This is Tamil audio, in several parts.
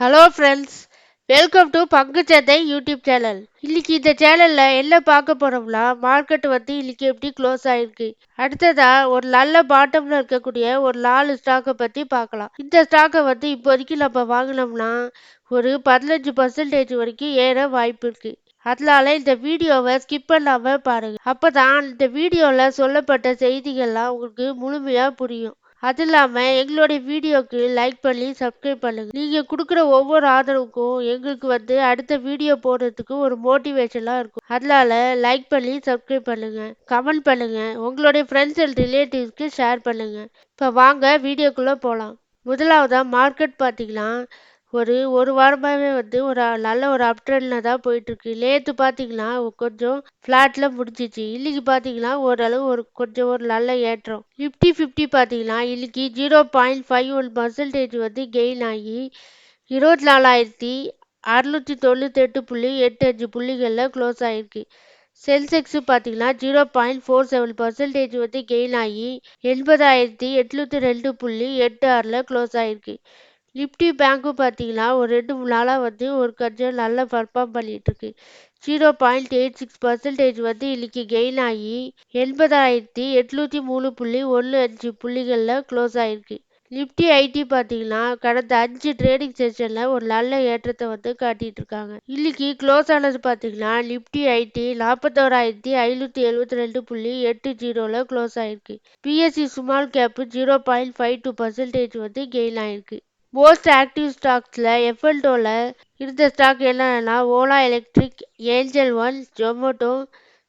ஹலோ ஃப்ரெண்ட்ஸ் வெல்கம் டு பங்குச்சந்தை யூடியூப் சேனல் இன்னைக்கு இந்த சேனல்ல என்ன பார்க்க போறோம்னா மார்க்கெட் வந்து இன்னைக்கு எப்படி க்ளோஸ் ஆயிருக்கு? அடுத்ததா ஒரு நல்ல பாட்டம்ல இருக்கக்கூடிய ஒரு நாலு ஸ்டாக்கை பத்தி பார்க்கலாம். இந்த ஸ்டாக்கை வந்து இப்போதைக்கு நம்ம வாங்கினோம்னா ஒரு பதினஞ்சு பர்சன்டேஜ் வரைக்கும் ஏற வாய்ப்பு இருக்கு. அதனால இந்த வீடியோவை ஸ்கிப் பண்ணாம பாருங்க. அப்பதான் இந்த வீடியோல சொல்லப்பட்ட செய்திகள்லாம் உங்களுக்கு முழுமையா புரியும். அது இல்லாமல் எங்களுடைய வீடியோக்கு லைக் பண்ணி சப்ஸ்கிரைப் பண்ணுங்கள் நீங்கள் கொடுக்குற ஒவ்வொரு ஆதரவுக்கும் எங்களுக்கு வந்து அடுத்த வீடியோ போடுறதுக்கு ஒரு மோட்டிவேஷனாக இருக்கும். அதனால லைக் பண்ணி சப்ஸ்கிரைப் பண்ணுங்கள் கமெண்ட் பண்ணுங்கள் உங்களுடைய ஃப்ரெண்ட்ஸ் அண்ட் ரிலேட்டிவ்ஸ்க்கு ஷேர் பண்ணுங்கள் இப்போ வாங்க வீடியோக்குள்ளே போகலாம் முதலாவதாக மார்க்கெட் பார்த்தீங்கன்னா ஒரு ஒரு வாரமாகவே வந்து ஒரு நல்ல ஒரு அப் ட்ரெண்டில் தான் போயிட்டுருக்கு. நேற்று பார்த்தீங்கன்னா கொஞ்சம் ஃப்ளாட்டில் முடிஞ்சிச்சு. இன்னைக்கு பார்த்தீங்கன்னா ஓரளவு ஒரு கொஞ்சம் ஒரு நல்ல ஏற்றம். நிஃப்டி ஃபிஃப்டி பார்த்தீங்கன்னா இன்னைக்கு zero point five one percentage வந்து கெயின் ஆகி இருபத்தி நாலாயிரத்தி அறுநூற்றி தொண்ணூற்றி எட்டு புள்ளி எட்டு அஞ்சு புள்ளிகளில் க்ளோஸ் ஆகிருக்கு சென்செக்ஸு பார்த்தீங்கன்னா zero point four seven percentage வந்து கெயின் ஆகி எண்பதாயிரத்தி எட்நூற்றி ரெண்டு புள்ளி எட்டு ஆறில் க்ளோஸ் ஆகிருக்கு நிப்டி பேங்க்கும் பார்த்தீங்கன்னா ஒரு ரெண்டு மூணு நாளாக வந்து ஒரு கொஞ்சம் நல்லா perform பண்ணிகிட்ருக்கு zero point eight six percentage வந்து இன்றைக்கி கெயின் ஆகி எண்பதாயிரத்தி எட்நூற்றி மூணு புள்ளி ஒன்று அஞ்சு புள்ளிகளில் க்ளோஸ் ஆகிருக்கு நிப்டி ஐடி பார்த்தீங்கன்னா கடந்த அஞ்சு ட்ரேடிங் செஷனில் ஒரு நல்ல ஏற்றத்தை வந்து காட்டிகிட்டு இருக்காங்க இன்னைக்கு க்ளோஸ் ஆனது பார்த்தீங்கன்னா நிப்டி ஐடி நாற்பத்தோராயிரத்தி ஐநூற்றி எழுபத்தி ரெண்டு புள்ளி எட்டு ஜீரோவில் க்ளோஸ் ஆயிருக்கு. BSE small cap zero point five two percentage வந்து கெயின் ஆயிருக்கு. மோஸ்ட் ஆக்டிவ் ஸ்டாக்ஸில் எஃப்எல்டோவில் இருந்த ஸ்டாக் என்னென்னா Ola electric Angel one Zomato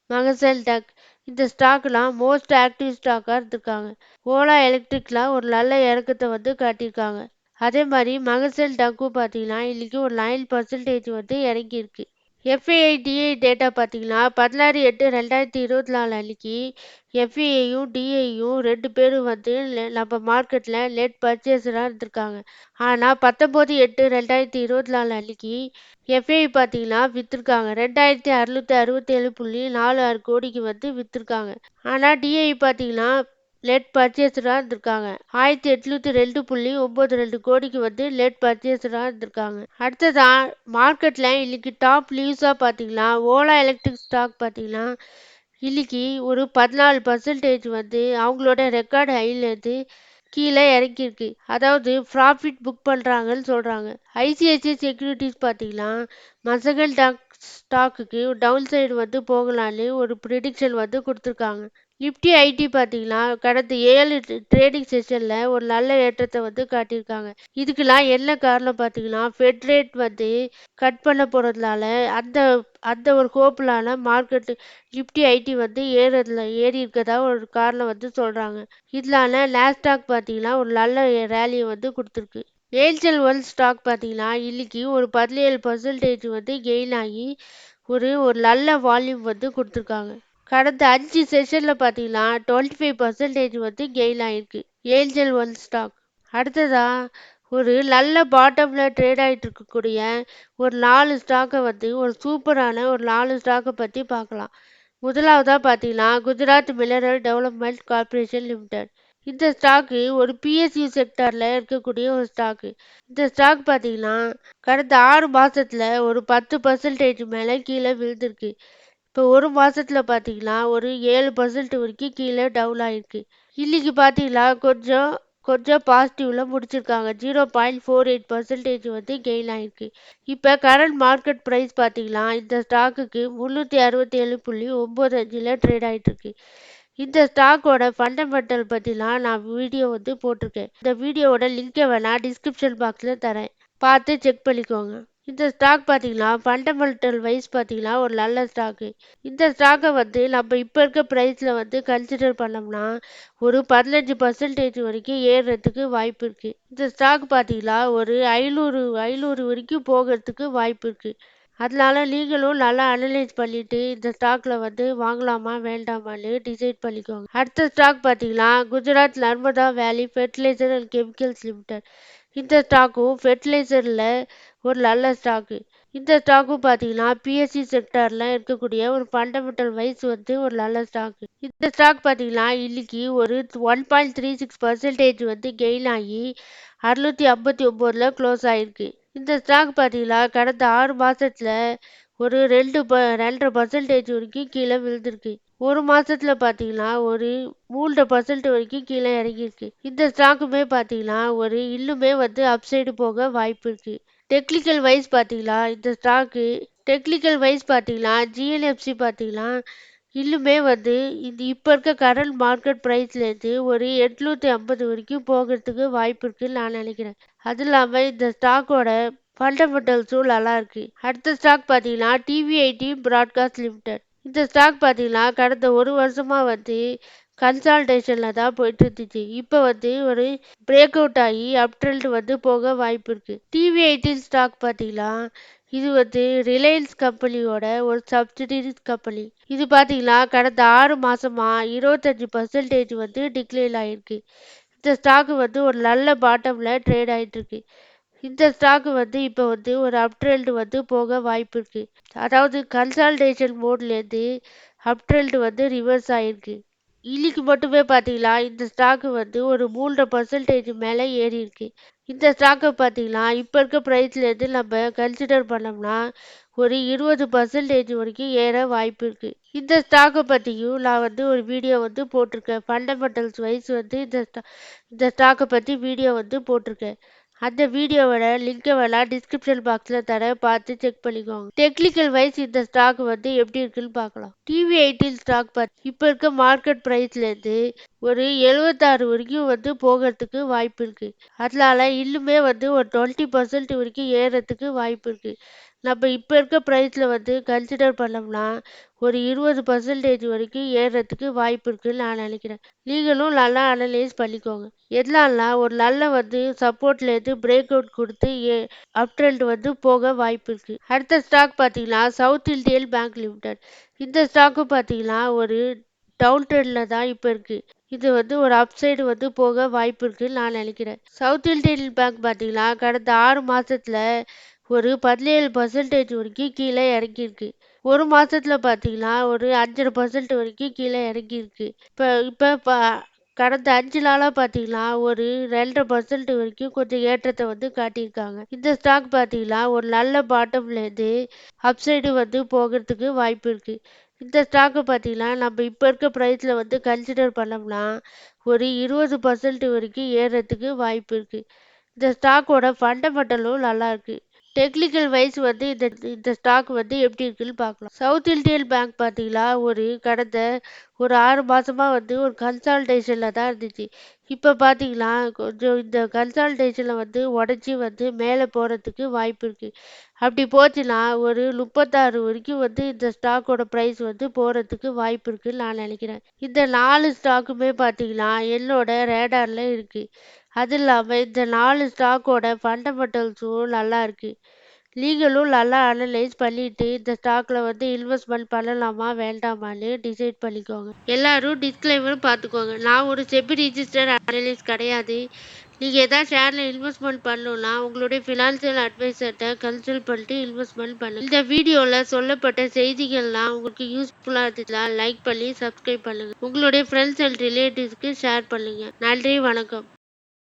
மகசல் டக் இந்த ஸ்டாக்லாம் மோஸ்ட் ஆக்டிவ் ஸ்டாக்காக இருந்திருக்காங்க. ஓலா எலக்ட்ரிக்லாம் ஒரு நல்ல இறக்கத்தை வந்து காட்டியிருக்காங்க. அதே மாதிரி மகசல் டக்கு பார்த்தீங்கன்னா இன்றைக்கி ஒரு நைன் பர்சன்டேஜ் வந்து இறங்கியிருக்கு. எஃப்ஏஐடிஏ டேட்டா பார்த்தீங்கன்னா பதினாறு எட்டு ரெண்டாயிரத்தி இருபத்தி நாலு அன்னைக்கு எஃப்ஏயும் டிஐயும் ரெண்டு பேரும் வந்து நம்ம மார்க்கெட்டில் லேட் பர்ச்சேஸராக இருந்திருக்காங்க. ஆனால் பத்தொம்போது எட்டு ரெண்டாயிரத்தி இருபத்தி நாலு அன்னைக்கு எஃப்ஏ பார்த்தீங்கன்னா விற்றுருக்காங்க ரெண்டாயிரத்தி அறுநூற்றி அறுபத்தேழு புள்ளி நாலு ஆறு கோடிக்கு வந்து விற்றுருக்காங்க ஆனால் டிஐ பார்த்தீங்கன்னா லெட் பர்ச்சேஸராக இருந்திருக்காங்க. ஆயிரத்தி எட்நூத்தி ரெண்டு புள்ளி ஒம்பது ரெண்டு கோடிக்கு வந்து லெட் பர்ச்சேஸராக இருந்திருக்காங்க. அடுத்ததா மார்க்கெட்டில் இன்னைக்கு டாப் நியூஸாக பார்த்தீங்கன்னா ஓலா எலக்ட்ரிக் ஸ்டாக் பார்த்தீங்கன்னா இன்னைக்கு ஒரு பதினாலு பர்சன்டேஜ் வந்து அவங்களோட ரெக்கார்டு ஹைலேருந்து கீழே இறங்கியிருக்கு. அதாவது ப்ராஃபிட் புக் பண்ணுறாங்கன்னு சொல்கிறாங்க ஐசிஐசிஐ செக்யூரிட்டிஸ் பார்த்தீங்கன்னா மசகல் டாக் ஸ்டாக்குக்கு டவுன் சைடு வந்து போகலான்னு ஒரு ப்ரிடிக்ஷன் வந்து கொடுத்துருக்காங்க. நிப்டி ஐடி பார்த்தீங்கன்னா கடந்த ஏழு ட்ரேடிங் செஷனில் ஒரு நல்ல ஏற்றத்தை வந்து காட்டியிருக்காங்க. இதுக்கெல்லாம் என்ன காரணம் பார்த்தீங்கன்னா ஃபெட் ரேட் வந்து கட் பண்ண போகிறதுனால அந்த அந்த ஒரு ஹோப்பிலான மார்க்கெட்டு நிப்டி ஐடி வந்து ஏறதுல ஏறி இருக்கதா ஒரு காரணம் வந்து சொல்கிறாங்க இதனால லேஸ்டாக் பார்த்தீங்கன்னா ஒரு நல்ல ரேலியை வந்து கொடுத்துருக்கு. ஏஞ்சல் ஒன் ஸ்டாக் பார்த்தீங்கன்னா இன்னைக்கு ஒரு பதினேழு பர்சன்டேஜ் வந்து கெயின் ஆகி ஒரு ஒரு நல்ல வால்யூம் வந்து கொடுத்துருக்காங்க. கடந்த அஞ்சு செஷனில் பார்த்தீங்கன்னா டுவெண்ட்டி ஃபைவ் பர்சன்டேஜ் வந்து கெயின் ஆகிருக்கு ஏஞ்சல் ஒன் ஸ்டாக் அடுத்ததாக ஒரு நல்ல பாட்டமில் ட்ரேட் ஆகிட்டு இருக்கக்கூடிய ஒரு நாலு ஸ்டாக்கை வந்து ஒரு சூப்பரான ஒரு நாலு ஸ்டாக்கை பற்றி பார்க்கலாம் முதலாவதாக பார்த்தீங்கன்னா Gujarat mineral development corporation limited இந்த ஸ்டாக்கு ஒரு பிஎஸ்யூ செக்டரில் இருக்கக்கூடிய ஒரு ஸ்டாக்கு இந்த ஸ்டாக் பார்த்தீங்கன்னா கடந்த ஆறு மாதத்தில் ஒரு பத்து பர்சன்டேஜ் மேலே கீழே விழுந்திருக்கு. இப்போ ஒரு மாதத்தில் பார்த்தீங்கன்னா ஒரு ஏழு பர்சன்ட் வரைக்கும் கீழே டவுன் ஆகிருக்கு இன்றைக்கி பார்த்தீங்கன்னா கொஞ்சம் கொஞ்சம் பாசிட்டிவில் முடிச்சிருக்காங்க. Zero point four eight percentage வந்து கெயின் ஆகிருக்கு இப்போ கரண்ட் மார்க்கெட் ப்ரைஸ் பார்த்தீங்கன்னா இந்த ஸ்டாக்குக்கு முந்நூற்றி அறுபத்தி ஏழு புள்ளி ஒம்பது அஞ்சில் ட்ரேட் ஆகிட்டுருக்கு இந்த ஸ்டாக்கோட ஃபண்டமெண்டல் பற்றிலாம் நான் வீடியோ வந்து போட்டிருக்கேன். இந்த வீடியோவோட லிங்கை வேணால் டிஸ்கிரிப்ஷன் பாக்ஸில் தரேன். பார்த்து செக் பண்ணிக்கோங்க. இந்த ஸ்டாக் பார்த்தீங்கன்னா ஃபண்டமெண்டல் வைஸ் பார்த்தீங்கன்னா ஒரு நல்ல ஸ்டாக்கு இந்த ஸ்டாக்கை வந்து நம்ம இப்போ இருக்க ப்ரைஸில் வந்து கன்சிடர் பண்ணோம்னா ஒரு பதினஞ்சு பர்சன்டேஜ் வரைக்கும் ஏறுறதுக்கு வாய்ப்பு இருக்குது இந்த ஸ்டாக் பார்த்தீங்கன்னா ஒரு ஐநூறு ஐநூறு வரைக்கும் போகிறதுக்கு வாய்ப்பு இருக்குது அதனால நீங்களும் நல்லா அனலைஸ் பண்ணிவிட்டு இந்த ஸ்டாக்ல வந்து வாங்கலாமா வேண்டாமான்னு டிசைட் பண்ணிக்கோங்க. அடுத்த ஸ்டாக் பார்த்தீங்கன்னா குஜராத் நர்மதா வேலி ஃபெர்டிலைசர் அண்ட் கெமிக்கல்ஸ் லிமிடெட் இந்த ஸ்டாக்கும் ஃபெர்டிலைசரில் ஒரு நல்ல ஸ்டாக்கு இந்த ஸ்டாக்கும் பார்த்தீங்கன்னா பிஎஸ்சி செக்டரில் இருக்கக்கூடிய ஒரு ஃபண்டமெண்டல் வைஸ் வந்து ஒரு நல்ல ஸ்டாக்கு இந்த ஸ்டாக் பார்த்தீங்கன்னா இன்னைக்கு ஒரு one point three six percentage வந்து கெயின் ஆகி அறுநூற்றி ஐம்பத்தி ஒம்போதில் க்ளோஸ் ஆகிருக்கு இந்த ஸ்டாக் பார்த்தீங்கன்னா கடந்த ஆறு மாதத்தில் ஒரு ரெண்டு ப ரெண்டரை பர்சன்டேஜ் வரைக்கும் கீழே விழுந்திருக்கு. ஒரு மாதத்தில் பார்த்தீங்கன்னா ஒரு மூன்றரை பர்சன்ட் வரைக்கும் கீழே இறங்கியிருக்கு. இந்த ஸ்டாக்குமே பார்த்தீங்கன்னா ஒரு இன்னுமே வந்து அப்சைடு போக வாய்ப்பு இருக்குது டெக்னிக்கல் வைஸ் பாத்தீங்கன்னா இந்த ஸ்டாக்கு டெக்னிக்கல் வைஸ் பாத்தீங்கன்னா ஜிஎல்எஃப்சி பாத்தீங்கன்னா இன்னுமே வந்து இந்த இப்போ இருக்க கரண்ட் மார்க்கெட் ப்ரைஸ்லேருந்து ஒரு எட்நூற்றி ஐம்பது வரைக்கும் போகிறதுக்கு வாய்ப்பு இருக்குதுன்னு நான் நினைக்கிறேன். அது இல்லாமல் இந்த ஸ்டாக்கோட ஃபண்டமெண்டல்ஸும் நல்லா இருக்குது அடுத்த ஸ்டாக் பார்த்தீங்கன்னா டிவிஐடி ப்ராட்காஸ்ட் லிமிடெட் இந்த ஸ்டாக் பார்த்தீங்கன்னா கடந்த ஒரு வருஷமாக வந்து கன்சால்டேஷனில் தான் போயிட்டு இருந்துச்சு இப்போ வந்து ஒரு பிரேக் அவுட் ஆகி அப்ட்ரெண்ட் வந்து போக வாய்ப்பு இருக்குது டிவி எயிட்டீன் ஸ்டாக் பார்த்தீங்கன்னா இது வந்து ரிலையன்ஸ் கம்பெனியோட ஒரு சப்சிடரி கம்பெனி இது பார்த்தீங்கன்னா கடந்த ஆறு மாதமாக இருபத்தஞ்சி பர்சன்டேஜ் வந்து டிக்ளைன் ஆகிருக்கு இந்த ஸ்டாக் வந்து ஒரு நல்ல பாட்டமில் ட்ரேட் ஆகிட்டுருக்கு இந்த ஸ்டாக் வந்து இப்போ வந்து ஒரு அப்ட்ரெண்ட் வந்து போக வாய்ப்பு இருக்குது அதாவது கன்சால்டேஷன் மோட்லேருந்து அப்ட்ரெண்ட் வந்து ரிவர்ஸ் ஆகிருக்கு இன்னைக்கு மட்டுமே பார்த்தீங்கன்னா இந்த ஸ்டாக்கு வந்து ஒரு மூன்றரை பர்சன்டேஜ் மேலே ஏறி இருக்கு இந்த ஸ்டாக்கை பார்த்தீங்கன்னா இப்போ இருக்க ப்ரைஸ்லேருந்து நம்ம கன்சிடர் பண்ணோம்னா ஒரு இருபது பர்சன்டேஜ் வரைக்கும் ஏற வாய்ப்பு இருக்கு. இந்த ஸ்டாக்கை பற்றியும் நான் வந்து ஒரு வீடியோ வந்து போட்டிருக்கேன். ஃபண்டமெண்டல்ஸ் வைஸ் வந்து இந்த ஸ்டா இந்த ஸ்டாக்கை பற்றி வீடியோ வந்து போட்டிருக்கேன். அந்த வீடியோவோட லிங்கை வேணால் டிஸ்கிரிப்ஷன் பாக்ஸில் தர பார்த்து செக் பண்ணிக்கோங்க. டெக்னிக்கல் வைஸ் இந்த ஸ்டாக் வந்து எப்படி இருக்குன்னு பார்க்கலாம். டிவி எயிட்டீன் ஸ்டாக் பார்த்து இப்போ இருக்க மார்க்கெட் ப்ரைஸ்லேருந்து ஒரு எழுபத்தாறு வரைக்கும் வந்து போகிறதுக்கு வாய்ப்பு இருக்குது அதனால இன்னுமே வந்து ஒரு டுவெண்ட்டி பர்சன்ட் வரைக்கும் ஏறத்துக்கு வாய்ப்பு இருக்குது நம்ம இப்போ இருக்க ப்ரைஸில் வந்து கன்சிடர் பண்ணோம்னா ஒரு இருபது பர்சன்டேஜ் வரைக்கும் ஏறுறதுக்கு வாய்ப்பு இருக்குன்னு நான் நினைக்கிறேன். நீங்களும் நல்லா அனலைஸ் பண்ணிக்கோங்க. எதனாலனா ஒரு நல்ல வந்து சப்போர்ட்லேருந்து பிரேக் அவுட் கொடுத்து ஏ அப் ட்ரெண்ட் வந்து போக வாய்ப்பு இருக்குது அடுத்த ஸ்டாக் பார்த்தீங்கன்னா சவுத் இந்தியன் பேங்க் லிமிடெட் இந்த ஸ்டாக்கும் பார்த்தீங்கன்னா ஒரு டவுன் ட்ரெண்டில் தான் இப்போ இருக்குது இது வந்து ஒரு அப்சைடு வந்து போக வாய்ப்பு இருக்குன்னு நான் நினைக்கிறேன். சவுத் இந்தியன் பேங்க் பார்த்தீங்கன்னா கடந்த ஆறு மாதத்தில் ஒரு பதினேழு பர்சன்டேஜ் வரைக்கும் கீழே இறங்கியிருக்கு. ஒரு மாதத்தில் பார்த்தீங்கன்னா ஒரு அஞ்சரை பர்சன்ட் வரைக்கும் கீழே இறங்கியிருக்கு. இப்போ இப்போ கடந்த அஞ்சு நாளாக பார்த்தீங்கன்னா ஒரு ரெண்டரை பர்சன்ட் வரைக்கும் கொஞ்சம் ஏற்றத்தை வந்து காட்டியிருக்காங்க. இந்த ஸ்டாக் பார்த்தீங்கன்னா ஒரு நல்ல பாட்டம்லேருந்து அப்சைடு வந்து போகிறதுக்கு வாய்ப்பு இருக்குது இந்த ஸ்டாக்கை பார்த்தீங்கன்னா நம்ம இப்போ இருக்க ப்ரைஸில் வந்து கன்சிடர் பண்ணோம்னா ஒரு இருபது பர்சன்ட் வரைக்கும் ஏறுறதுக்கு வாய்ப்பு இருக்குது இந்த ஸ்டாக்கோட ஃபண்டமெண்டலும் நல்லாயிருக்கு டெக்னிக்கல் வைஸ் வந்து இந்த இந்த ஸ்டாக் வந்து எப்படி இருக்குன்னு பார்க்கலாம். சவுத் இந்தியன் பேங்க் பார்த்தீங்கன்னா ஒரு கடந்த ஒரு ஆறு மாதமாக வந்து ஒரு கன்சால்டேஷனில் தான் இருந்துச்சு. இப்போ பார்த்தீங்கன்னா கொஞ்சம் இந்த கன்சால்டேஷனில் வந்து உடச்சி வந்து மேலே போகிறதுக்கு வாய்ப்பு இருக்குது அப்படி போச்சுன்னா ஒரு முப்பத்தாறு வரைக்கும் வந்து இந்த ஸ்டாக்கோட ப்ரைஸ் வந்து போகிறதுக்கு வாய்ப்பு இருக்குதுன்னு நான் நினைக்கிறேன். இந்த நாலு ஸ்டாக்குமே பார்த்தீங்கன்னா என்னோட ரேடாரில் இருக்குது அது இல்லாமல் இந்த நாலு ஸ்டாக்கோட ஃபண்டமெண்டல்ஸும் நல்லா இருக்குது நீங்களும் நல்லா அனலைஸ் பண்ணிட்டு இந்த ஸ்டாக்கில் வந்து இன்வெஸ்ட்மெண்ட் பண்ணலாமா வேண்டாமான்னு டிசைட் பண்ணிக்கோங்க. எல்லாரும் டிஸ்க்ளைமரும் பார்த்துக்கோங்க நான் ஒரு செபி ரிஜிஸ்டர் அனலைஸ் கிடையாது. நீங்கள் எதாவது ஷேரில் இன்வெஸ்ட்மெண்ட் பண்ணணும்னா உங்களுடைய ஃபினான்ஷியல் அட்வைசர்கிட்ட கன்சல்ட் பண்ணிட்டு இன்வெஸ்ட்மெண்ட் பண்ணு இந்த வீடியோவில் சொல்லப்பட்ட செய்திகள்லாம் உங்களுக்கு யூஸ்ஃபுல்லாக இருந்துச்சுன்னா லைக் பண்ணி சப்ஸ்கிரைப் பண்ணுங்கள் உங்களுடைய ஃப்ரெண்ட்ஸ் அண்ட் ரிலேட்டிவ்ஸ்க்கு ஷேர் பண்ணுங்கள் நன்றி வணக்கம்.